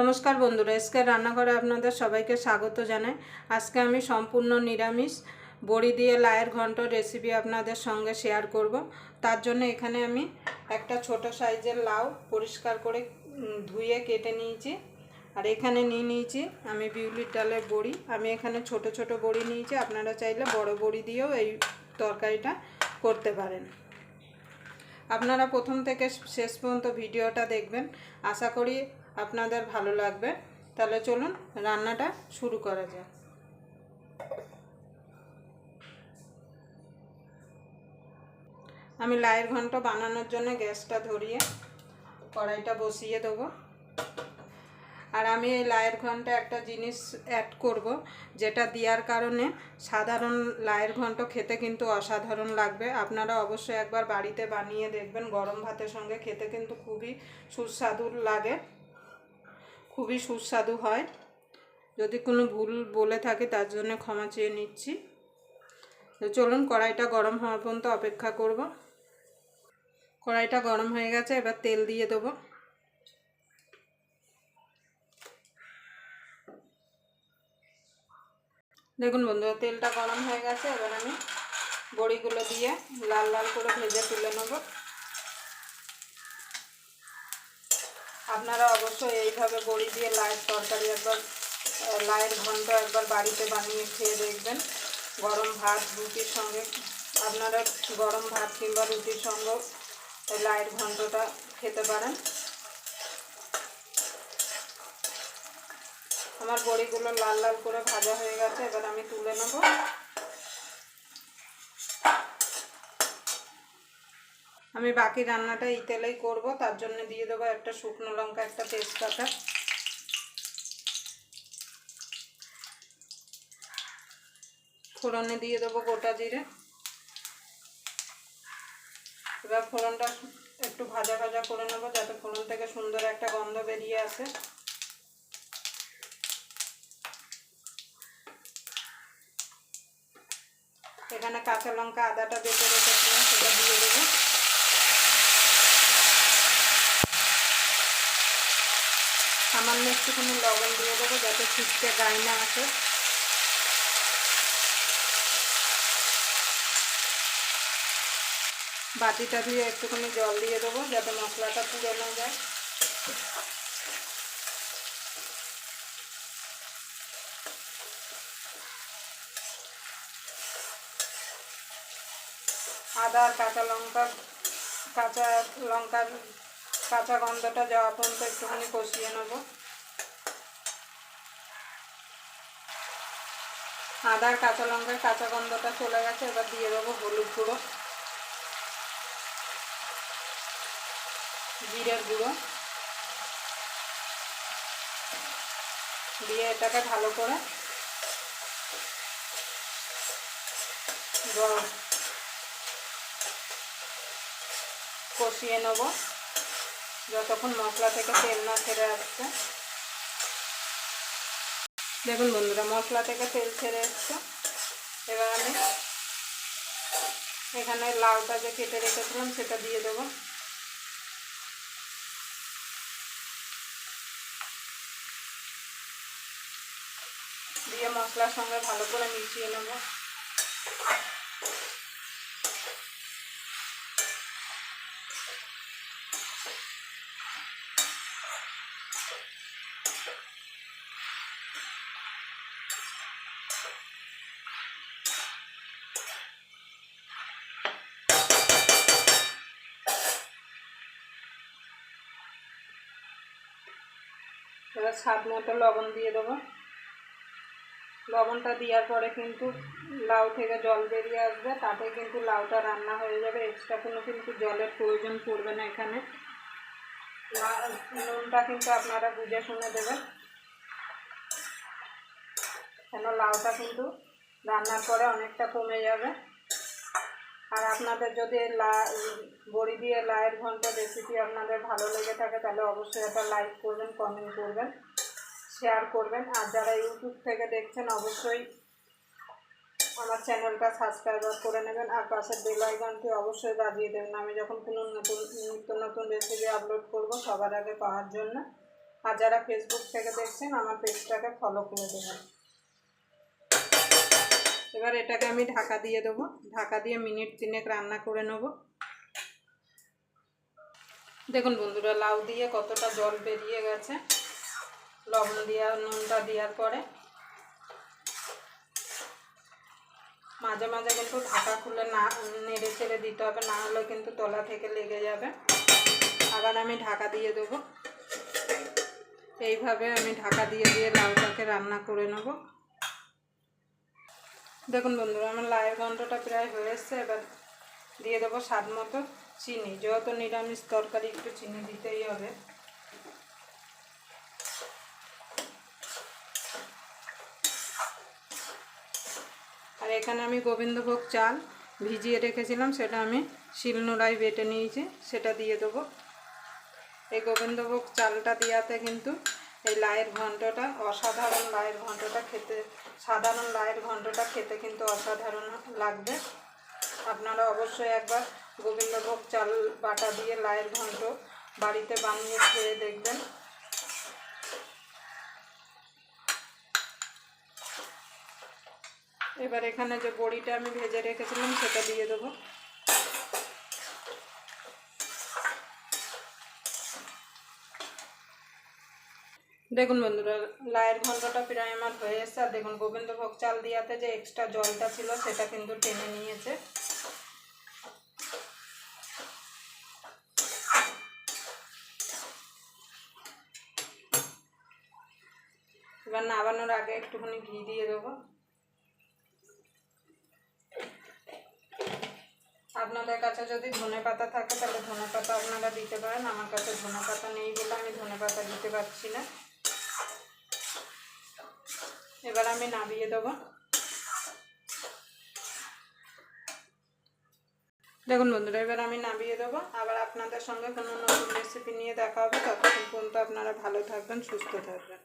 নমস্কার বন্ধুরা এসকে রান্নাঘরে আপনাদের সবাইকে স্বাগত জানাই। আজকে আমি সম্পূর্ণ নিরামিষ, বড়ি দিয়ে লায়ের ঘন্ট রেসিপি আপনাদের সঙ্গে শেয়ার করব। তার জন্য এখানে আমি একটা ছোট সাইজের লাউ পরিষ্কার করে ধুয়ে কেটে নিয়েছি। আর এখানে নিয়ে নিয়েছি আমি বিউলির ডালের বড়ি। আমি এখানে ছোট ছোট বড়ি নিয়েছি, আপনারা চাইলে বড় বড়ি দিয়েও এই তরকারিটা করতে পারেন। আপনারা প্রথম থেকে শেষ পর্যন্ত ভিডিওটা দেখবেন। আশা করি আপনাদের ভালো লাগবে, তাহলে চলুন রান্নাটা শুরু করা যাক। আমি লাইয়ের ঘন্ট বানানোর জন্য গ্যাসটা ধরিয়ে কড়াইটা বসিয়ে দেবো। আর আমি এই লায়ের ঘন্টে একটা জিনিস অ্যাড করব, যেটা দেওয়ার কারণে সাধারণ লায়ের ঘন্ট খেতে কিন্তু অসাধারণ লাগবে। আপনারা অবশ্যই একবার বাড়িতে বানিয়ে দেখবেন, গরম ভাতের সঙ্গে খেতে কিন্তু খুবই সুস্বাদু লাগে। খুবই সুস্বাদু হয়। যদি কোনো ভুল বলে থাকে তার জন্য ক্ষমা চেয়ে নিচ্ছি। তো চলুন কড়াইটা গরম হওয়া পর্যন্ত অপেক্ষা করব। কড়াইটা গরম হয়ে গেছে, এবার তেল দিয়ে দেবো। দেখুন বন্ধুরা, তেলটা গরম হয়ে গেছে। এবার আমি বড়িগুলো দিয়ে লাল লাল করে ভেজে তুলে নেব। আপনারা অবশ্যই এইভাবে বড়ি দিয়ে লায়ের তরকারি একবার লায়ের ঘন্ট একবার বাড়িতে বানিয়ে খেয়ে দেখবেন। গরম ভাত, রুটির সঙ্গে, আপনারা গরম ভাত কিংবা রুটির সঙ্গে লায়ের ঘন্টটা খেতে পারেন। আমার বড়িগুলো লাল লাল করে ভাজা হয়ে গেছে, এবার আমি তুলে নেব। আমি বাকি রান্নাটা এই তেলেই করব, তার জন্য দিয়ে দেবো একটা শুকনো লঙ্কা, একটা তেজপাতা। ফোড়নে দিয়ে দেবো গোটা জিরে। এবার ফোড়নটা একটু ভাজা ভাজা করে নেব, যাতে ফোড়ন থেকে সুন্দর একটা গন্ধ বেরিয়ে আসে। এখানে কাঁচা লঙ্কা আদাটা বেটে রেখেছিলাম, সেটা দিয়ে দেবো। সামান্য একটুখানি লবণ দিয়ে দেবো যাতে ছিটকে গায়ে না আসে। বাটিটা দিয়ে একটুখানি জল দিয়ে দেবো যাতে মশলাটা পুড়ে না যায়। আদা কাঁচা লঙ্কা, কাঁচা লঙ্কার কাঁচা গন্ধটা যাওয়া পর্যন্ত একটুখানি কষিয়ে নেব। আদা আর কাঁচা লঙ্কার কাঁচা গন্ধটা চলে গেছে, এবার দিয়ে দেবো হলুদ গুঁড়ো, জিরের গুঁড়ো। দিয়ে এটাকে ভালো করে কষিয়ে নেব। যতক্ষণ মশলা থেকে তেল না ছেড়ে আসছে। দেখুন বন্ধুরা, মশলা থেকে তেল ছেড়ে এসছে। এবার আমি এখানে লাউটা যে কেটে রেখেছিলাম, সেটা দিয়ে দেবো। দিয়ে মশলার সঙ্গে ভালো করে মিশিয়ে নেব। এবার স্বাদ মতো লবণ দিয়ে দেবো। লবণটা দেওয়ার পরে কিন্তু লাউ থেকে জল বেরিয়ে আসবে, তাতে কিন্তু লাউটা রান্না হয়ে যাবে। এক্সট্রা কোনো কিন্তু জলের প্রয়োজন পড়বে না এখানে। নুনটা কিন্তু আপনারা বুঝে শুনে দেবেন। কেন লাউটা কিন্তু রান্নার পরে অনেকটা কমে যাবে। আর আপনাদের যদি লা, বড়ি দিয়ে লায়ের ঘন্ট রেসিপি আপনাদের ভালো লেগে থাকে, তাহলে অবশ্যই একটা লাইক করবেন কমেন্ট করবেন শেয়ার করবেন। আর যারা ইউটিউব থেকে দেখছেন, অবশ্যই আমার চ্যানেলটা সাবস্ক্রাইবার করে নেবেন, আর পাশের বেল আইকনটি অবশ্যই বাজিয়ে দেবেন। আমি যখন কোনো নতুন, নিত্য নতুন রেসিপি আপলোড করব সবার আগে পাওয়ার জন্য। আর যারা ফেসবুক থেকে দেখছেন, আমার পেজটাকে ফলো করে দেবেন। এবার এটাকে আমি ঢাকা দিয়ে দেবো। ঢাকা দিয়ে মিনিট তিনেক রান্না করে নেব। দেখুন বন্ধুরা, লাউ দিয়ে কতটা জল বেরিয়ে গেছে। লবণ দেওয়া নুনটা দেওয়ার পরে মাঝে মাঝে কিন্তু ঢাকা খুলে না, নেড়ে ছেড়ে দিতে হবে, না হলে কিন্তু তলা থেকে লেগে যাবে। আবার আমি ঢাকা দিয়ে দেবো। এইভাবে আমি ঢাকা দিয়ে দিয়ে লাউটাকে রান্না করে নেব। দেখুন বন্ধুরা, আমার লাউয়ের গন্ধটা প্রায় হয়ে এসছে, এবার দিয়ে দেবো স্বাদ মতো চিনি। যেহেতু নিরামিষ তরকারি, একটু চিনি দিতেই হবে। আর এখানে আমি গোবিন্দভোগ চাল ভিজিয়ে রেখেছিলাম, সেটা আমি শিলনোড়ায় বেটে নিয়েছি, সেটা দিয়ে দেবো। এই গোবিন্দভোগ চালটা দেওয়াতে কিন্তু এই লায়ের ঘন্টটা, অসাধারণ লায়ের ঘন্টটা খেতে, সাধারণ লায়ের ঘন্টটা খেতে কিন্তু অসাধারণ লাগবে। আপনারা অবশ্যই একবার গোবিন্দভোগ চাল বাটা দিয়ে লায়ের ঘন্ট বাড়িতে বানিয়ে খেয়ে দেখবেন। এবার এখানে যে বড়িটা আমি ভেজে রেখেছিলাম, সেটা দিয়ে দেবো। দেখুন বন্ধুরা লায়ের ঘন্টটা প্রায় আমার হয়ে এসছে। আর দেখুন গোবিন্দভোগ চাল দিয়াতে যে এক্সট্রা জলটা ছিল, সেটা কিন্তু টেনে নিয়েছে। এবার নাবানোর আগে একটুখানি ঘি দিয়ে দেবো। আপনাদের কাছে যদি ধনে পাতা থাকে, তাহলে ধনে পাতা আপনারা দিতে পারেন। আমার কাছে ধনে পাতা নেই বলে আমি ধনে পাতা দিতে পারছি না। এবার আমি নামিয়ে দেবো। দেখুন বন্ধুরা, এবার আমি নামিয়ে দেবো। আবার আপনাদের সঙ্গে কোনো নতুন রেসিপি নিয়ে দেখা হবে। ততক্ষণ পর্যন্ত আপনারা ভালো থাকবেন, সুস্থ থাকবেন।